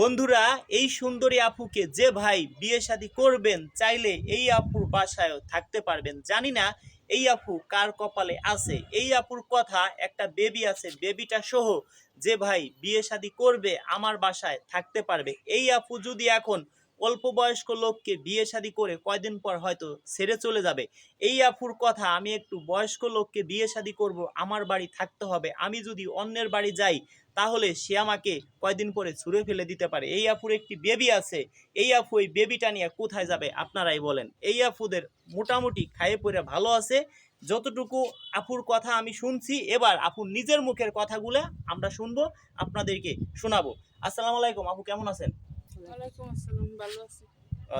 বন্ধুরা, এই সুন্দরী আপুকে যে ভাই বিয়ে শাদী করবেন, চাইলে এই আপুর বাসায় থাকতে পারবেন। জানি না এই আপু কার কপালে আছে। এই আপুর কথা একটা বেবি আছে, বেবিটা সহ যে ভাই বিয়ে শাদী করবে, আমার বাসায় থাকতে পারবে। এই আপু যদি এখন অল্প বয়স্ক লোককে বিয়ে শাদী করে কয়দিন পর হয়তো ছেড়ে চলে যাবে। এই আপুর কথা, আমি একটু বয়স্ক লোককে বিয়ে শাদী করব, আমার বাড়ি থাকতে হবে, আমি যদি অন্যের বাড়ি যাই, তাহলে সে আমাকে কয়দিন পরে ছুঁড়ে ফেলে দিতে পারে। এই আফুর একটি বেবি আছে, এই আফু এই বেবিটা নিয়ে কোথায় যাবে, আপনারাই বলেন। এই আপুদের মোটামুটি খাইয়ে পরে ভালো আছে। যতটুকু আপুর কথা আমি শুনছি, এবার আপুর নিজের মুখের কথাগুলো আমরা শুনব, আপনাদেরকে শোনাবো। আসসালামু আলাইকুম, আপু কেমন আছেন? ওয়ালাইকুম আসসালাম ভালো আছি।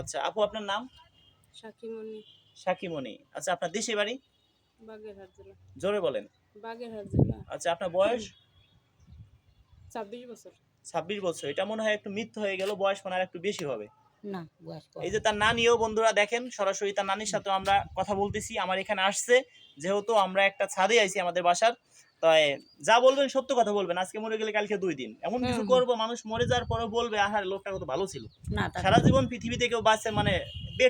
আচ্ছা আপু আপনার নাম? শাকিমণি। শাকিমণি। আচ্ছা আপনার দেশে বাড়ি? বাগেরহাট জেলা। জোরে বলেন। বাগেরহাট জেলা। আচ্ছা আপনার বয়স? ছাব্বিশ বছর। ছাব্বিশ বছর। এটা মনে হয় একটু মিথ্য হয়ে গেল বয়স মনে হয় একটু বেশি হবে। না এই যে তার নানিও বন্ধুরা দেখেন সরাসরি তার নানির সাথে আমরা কথা বলতেছি। আমার এখানে আসছে যেহেতু আমরা একটা ছাদে আইছি আমাদের বাসার। তাই যা বলবেন সত্য কথা বলবেন। আজকে মরে গেলে কালকে দুই দিন। এমন কিছু। করব মানুষ মরে যাওয়ার পরে বলবে আহার লোকটা কত ভালো ছিল। সারা জীবন পৃথিবীতে কেউ বাঁচছে মানে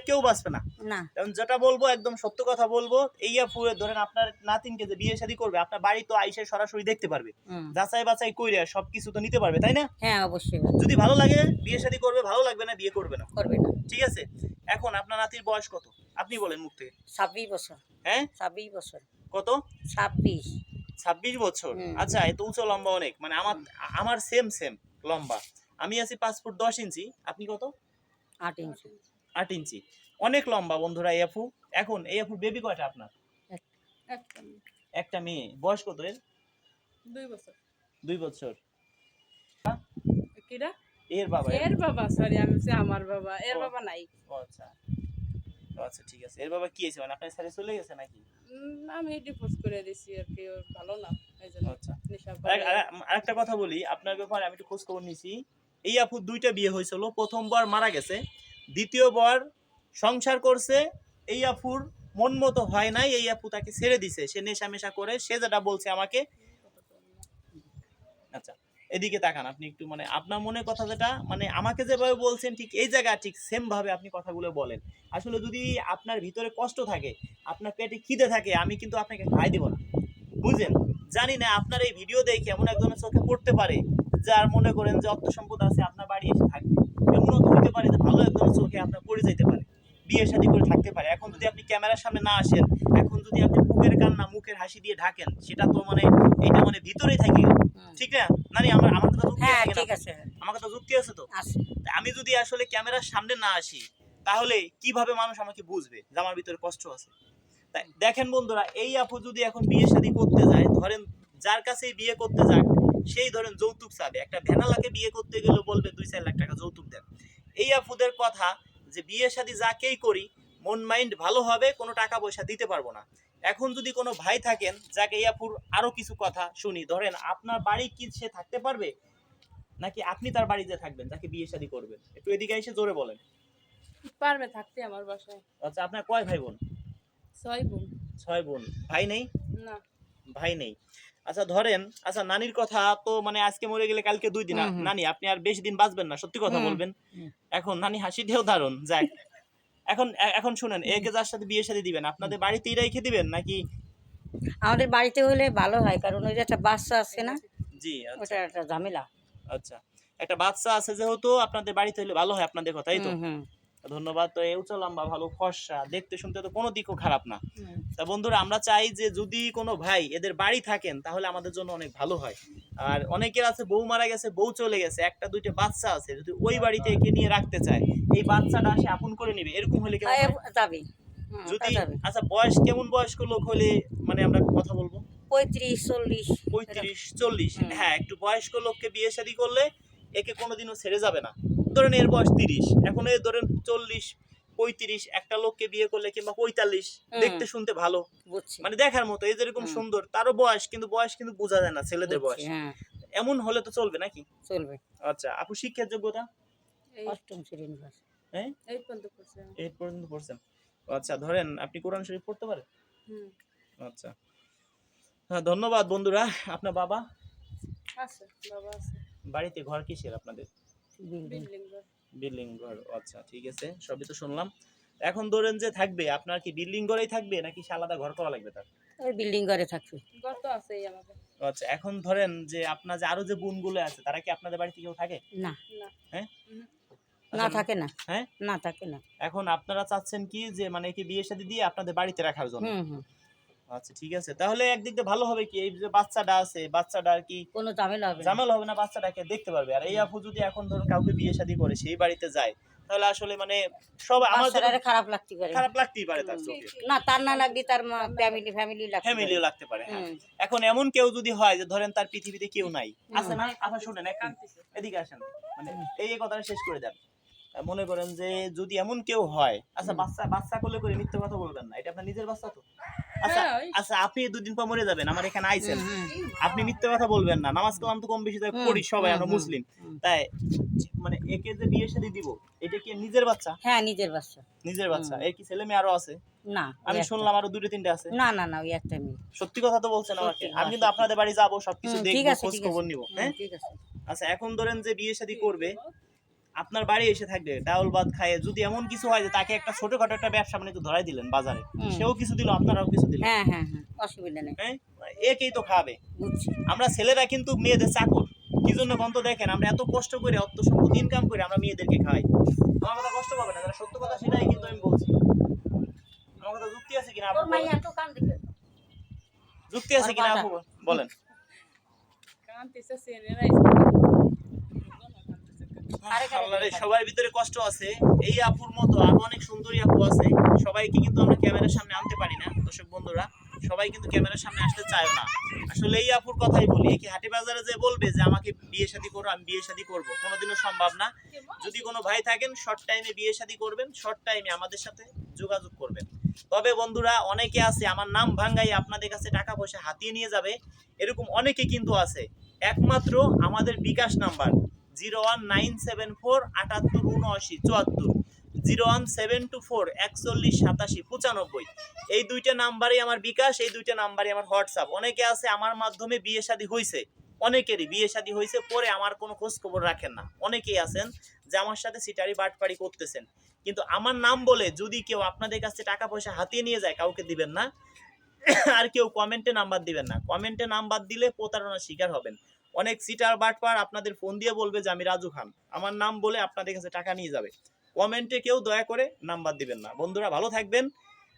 কেউ বাঁচবে না। না। কারণ যেটা বলব একদম সত্য কথা বলব এই পুরে ধরেন আপনার নাতিনকে যে বিয়ে শাদী করবে আপনার বাড়ি তো আইসে সরাসরি দেখতে পারবে। যাচাই বাছাই কইরে সবকিছু তো নিতে পারবে তাই না? হ্যাঁ অবশ্যই যদি ভালো লাগে বিয়ে শাদী করবে ভালো লাগবে না বিয়ে করবে না। করবে না। ঠিক আছে? এখন আপনার নাতির বয়স কত? আপনি বলেন মুখ থেকে। ছাব্বিশ বছর। হ্যাঁ? ছাব্বিশ বছর। কত? ছাব্বিশ। ছাব্বিশ বছর। আচ্ছা এত উঁচু লম্বা অনেক। মানে আমার আমার সেম সেম লম্বা। আমি আছি পাঁচ ফুট দশ ইঞ্চি। আপনি কত? আট ইঞ্চি। আট ইঞ্চি। অনেক লম্বা বন্ধুরা এই আপু। এখন এই আপু বেবি কয়টা আপনার? একটা মেয়ে, একটা মেয়ে। বয়স কত এর? দুই বছর। দুই বছর। কিরা? এর বাবা। এর- বাবা সরি আমি বলছি আমার বাবা। এর বাবা নাই। আচ্ছা। আচ্ছা ঠিক আছে। এর বাবা কি হয়েছে? মানে আপনার সাথে চলে গেছে নাকি? আমি ডিভোর্স করে দিছি আর কি ওর ভালো না এই জন্য আচ্ছা। আর- আর- আরেকটা কথা বলি আপনার ব্যাপারে আমি একটু খোঁজ খবর নিছি। এই আপুর দুইটা বিয়ে হয়েছিল প্রথমবার মারা গেছে দ্বিতীয়বার সংসার করছে এই আপুর মন মতো হয় নাই এই আপু তাকে ছেড়ে দিছে সে নেশা মেশা করে সে যেটা বলছে আমাকে আচ্ছা। এদিকে তাকান, আপনি একটু মানে আপনার মনে কথা যেটা মানে আমাকে যেভাবে বলছেন ঠিক এই জায়গা ঠিক সেম ভাবে আপনি কথাগুলো বলেন। আসলে যদি আপনার ভিতরে কষ্ট থাকে, আপনার পেটে খিদে থাকে, আমি কিন্তু আপনাকে খাই দেবো না। বুঝলেন? জানি না আপনার এই ভিডিও দেখে এমন একজনের চোখে পড়তে পারে, যার মনে করেন যে অর্থ সম্পদ আছে আপনার বাড়ি এসে থাকবে। এমনও হতে পারে যে ভালো একজনের চোখে আপনার পড়ে যেতে পারে। বিয়ে শাদী করে থাকতে পারে। এখন যদি আপনি ক্যামেরার সামনে না আসেন এখন যদি আপনি মুখের কান্না মুখের হাসি দিয়ে ঢাকেন সেটা তো মানে এটা মানে ভিতরেই থাকে। ঠিক না? নানি আমার আমার কথা যুক্তি হ্যাঁ আছে ঠিক আছে। আমার কথা যুক্তি আছে তো? আমি যদি আসলে ক্যামেরার সামনে না আসি তাহলে কীভাবে মানুষ আমাকে বুঝবে যে আমার ভিতরে কষ্ট আছে? তাই দেখেন বন্ধুরা এই আপু যদি এখন বিয়ে শাদী করতে যায় ধরেন যার কাছেই বিয়ে করতে যাক সেই ধরেন যৌতুক চাবে। একটা ভেনালাকে বিয়ে করতে গেলে বলবে দুই চার লাখ টাকা যৌতুক দেন। এই আপুদের কথা যে বিয়ে শাদী যাকেই করি মন মাইন্ড ভালো হবে কোনো টাকা পয়সা দিতে পারব না। এখন যদি কোনো ভাই থাকেন যাকে ইয়াপুর আপুর আরও কিছু কথা শুনি ধরেন আপনার বাড়ি কি সে থাকতে পারবে? নাকি আপনি তার বাড়িতে থাকবেন যাকে বিয়ে শাদী করবেন? একটু এদিকে এসে জোরে বলেন। পারবে থাকতে আমার বাসায়। আচ্ছা আপনার কয় ভাই বোন? ছয় বোন। ছয় বোন। ভাই নেই? না। ভাই নেই। আচ্ছা ধরেন আচ্ছা নানির কথা তো মানে আজকে মরে গেলে কালকে দুই দিন। নানি আপনি আর বেশি দিন বাঁচবেন না সত্যি কথা বলবেন। এখন নানি হাসি ঢেউ দারুণ যাক। এখন এখন শুনেন একে যার সাথে বিয়ে শাদী দিবেন আপনাদের বাড়িতেই রেখে দিবেন নাকি? আমাদের বাড়িতে হলে ভালো হয় কারণ ওই যে একটা বাচ্চা আছে না জি আচ্ছা। ওটা একটা ঝামেলা। আচ্ছা। একটা বাচ্চা আছে যেহেতু আপনাদের বাড়িতে হলে ভালো হয় আপনাদের কথাই তো। ধন্যবাদ। তো এই উঁচু লম্বা ভালো ফর্সা দেখতে শুনতে তো কোনো দিকও খারাপ না। তা বন্ধুরা আমরা চাই যে যদি কোনো ভাই এদের বাড়ি থাকেন তাহলে আমাদের জন্য অনেক ভালো হয়। আর অনেকের আছে বউ মারা গেছে বউ চলে গেছে একটা দুইটা বাচ্চা আছে যদি ওই বাড়িতে একে নিয়ে রাখতে চায় এই বাচ্চাটা সে আপন করে নিবে এরকম হলে কেমন যাবে। যদি আচ্ছা বয়স কেমন বয়স্ক লোক হলে মানে আমরা কথা বলব? পঁয়ত্রিশ চল্লিশ। পঁয়ত্রিশ চল্লিশ। হ্যাঁ একটু বয়স্ক লোককে বিয়ে শাদী করলে একে কোনোদিনও ছেড়ে যাবে না। ধরেন এর বয়স তিরিশ এখন এই ধরেন চল্লিশ পঁয়ত্রিশ একটা লোককে বিয়ে করলে কিংবা পঁয়তাল্লিশ দেখতে শুনতে ভালো। মানে দেখার মতো এই যেরকম সুন্দর তারও বয়স কিন্তু বয়স কিন্তু বোঝা যায় না ছেলেদের বয়স। হ্যাঁ। এমন হলে তো চলবে নাকি? চলবে। আচ্ছা আপু শিক্ষার যোগ্যতা? অষ্টম শ্রেণি পাস। হ্যাঁ এই পর্যন্ত করছে এইট পর্যন্ত পড়ছেন আচ্ছা ধরেন আপনি কোরআন শরীফ পড়তে পারেন? হুম। আচ্ছা। হ্যাঁ ধন্যবাদ বন্ধুরা। আপনার বাবা? আছে বাবা আছে। বাড়িতে ঘর কিসের আপনাদের? বিল্ডিং। বিল্ডিং ঘর আচ্ছা ঠিক আছে সবই তো শুনলাম। এখন ধরেন যে থাকবে আপনার কি বিল্ডিং ঘরেই থাকবে নাকি আলাদা ঘর করা লাগবে তার? ওই বিল্ডিং ঘরে থাকবে। ঘর তো আছেই আমাদের। আচ্ছা এখন ধরেন যে আপনার যে আরও যে বোনগুলো আছে তারা কি আপনাদের বাড়িতে কেউ থাকে? না। না। হ্যাঁ? না আচ্ছা, থাকে না। হ্যাঁ? না থাকে না। এখন আপনারা চাচ্ছেন কি যে মানে কি বিয়ে শাদী দিয়ে আপনাদের বাড়িতে রাখার জন্য? হুম হুম। আচ্ছা ঠিক আছে। তাহলে একদিক দিয়ে ভালো হবে কি? এই যে বাচ্চাটা আছে বাচ্চাটা আর কি কোনো ঝামেলা হবে ঝামেলা হবে না বাচ্চাটাকে দেখতে পারবে। আর এই আপু যদি এখন ধরুন কাউকে বিয়ে শাদী করে সেই বাড়িতে যায় তাহলে আসলে মানে আমার বাচ্চাটারে খারাপ লাগতে পারে। খারাপ লাগতেই পারে তার চোখে। না তার না লাগলে তার ফ্যামিলি ফ্যামিলি লাগতে ফ্যামিলিও লাগতে পারে হ্যাঁ। এখন এমন কেউ যদি হয় যে ধরেন তার পৃথিবীতে কেউ নাই আছে না হুম। আবার শুনেন একটু এদিকে আসেন। মানে এই এই কথাটা শেষ করে দেন। মনে করেন যে যদি এমন কেউ হয় আচ্ছা বাচ্চা বাচ্চা কোলে করে মিথ্যে কথা বলবেন না? এটা আপনার নিজের বাচ্চা তো। আচ্ছা হ্যাঁ, আচ্ছা আপনি দুদিন পর মরে যাবেন আমার এখানে আইছেন। আপনি মিথ্যে কথা বলবেন না নামাজ কালাম তো কম বেশি পড়ি সবাই আমরা মুসলিম। তাই মানে একে যে বিয়ে শাদী দিব এটা কি নিজের বাচ্চা? হ্যাঁ নিজের বাচ্চা। নিজের বাচ্চা। এর কি ছেলে মেয়ে আরও আছে? না আমি শুনলাম আরও দুটো তিনটে আছে। না না না ওই একটা মেয়ে। সত্যি কথা তো বলছেন আমাকে। আমি হ্যাঁ, কিন্তু আপনাদের বাড়ি যাব সবকিছু দেখব খোঁজ খবর। নিব হ্যাঁ? ঠিক আছে। আচ্ছা এখন ধরেন যে বিয়ে শাদী করবে আপনার বাড়ি এসে থাকবে ডাউল ভাত খায় যদি এমন কিছু হয় যে তাকে একটা ছোটখাটো একটা ব্যবসা মানে ধরাই দিলেন বাজারে সেও কিছু দিল আপনারাও কিছু দিলেন? হ্যাঁ হ্যাঁ হ্যাঁ অসুবিধা নেই। হ্যাঁ একেই তো খাবে। আমরা ছেলেরা কিন্তু মেয়েদের চাকর কি জন্য বন্ধ দেখেন আমরা এত কষ্ট করে অর্থ সম্পদ ইনকাম করে আমরা মেয়েদেরকে খাই। আমার কথা কষ্ট পাবে না যারা সত্য কথা সেটাই কিন্তু আমি বলছি। আমার কথা যুক্তি আছে কিনা আপু যুক্তি আছে কিনা আপু বলেন আরে কারে আল্লাহরে, দেখা। সবার ভিতরে কষ্ট আছে। এই আপুর মতো আরও অনেক সুন্দরী আপু আছে। সবাইকে কিন্তু আমরা ক্যামেরার সামনে আনতে পারি না দর্শক বন্ধুরা। সবাই কিন্তু ক্যামেরার সামনে আসতে চায় না। আসলে এই আপুর কথাই বলি কি হাটে বাজারে যে বলবে যে আমাকে বিয়ে শাদী করো আমি বিয়ে শাদী করব। কোনোদিনও সম্ভব না। যদি কোনো ভাই থাকেন শর্ট টাইমে বিয়ে শাদী করবেন শর্ট টাইমে আমাদের সাথে যোগাযোগ করবেন। তবে বন্ধুরা অনেকে আছে আমার নাম ভাঙ্গাই আপনাদের কাছে টাকা পয়সা হাতিয়ে নিয়ে যাবে। এরকম অনেকে কিন্তু আছে। একমাত্র আমাদের bKash number. Zero one nine seven four, আটাত্তর উনআশি চুয়াত্তর। Zero one seven two four, একচল্লিশ, সাতাশি, পঁচানব্বই। এই দুইটা নাম্বারই আমার বিকাশ, এই দুইটা নাম্বারই আমার হোয়াটসঅ্যাপ। অনেকে আছে আমার মাধ্যমে বিয়ে শাদী হয়েছে অনেকেরই বিয়ে শাদী হয়েছে পরে আমার কোনো খোঁজ খবর রাখেন না। অনেকেই আছেন যে আমার সাথে সিটারি বাটপাড়ি করতেছেন। কিন্তু আমার নাম বলে যদি কেউ আপনাদের কাছে টাকা পয়সা হাতিয়ে নিয়ে যায়, কাউকে দিবেন না। আর কেউ কমেন্টে নাম্বার দিবেন না। কমেন্টে নাম্বার দিলে প্রতারণার শিকার হবেন। অনেক সিটার বাটপার আপনাদের ফোন দিয়ে বলবে যে, আমি রাজু খান। আমার নাম বলে আপনাদের কাছে টাকা নিয়ে যাবে। কমেন্টে কেউ দয়া করে নাম্বার দিবেন না। বন্ধুরা, ভালো থাকবেন।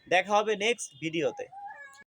দেখা হবে নেক্সট ভিডিওতে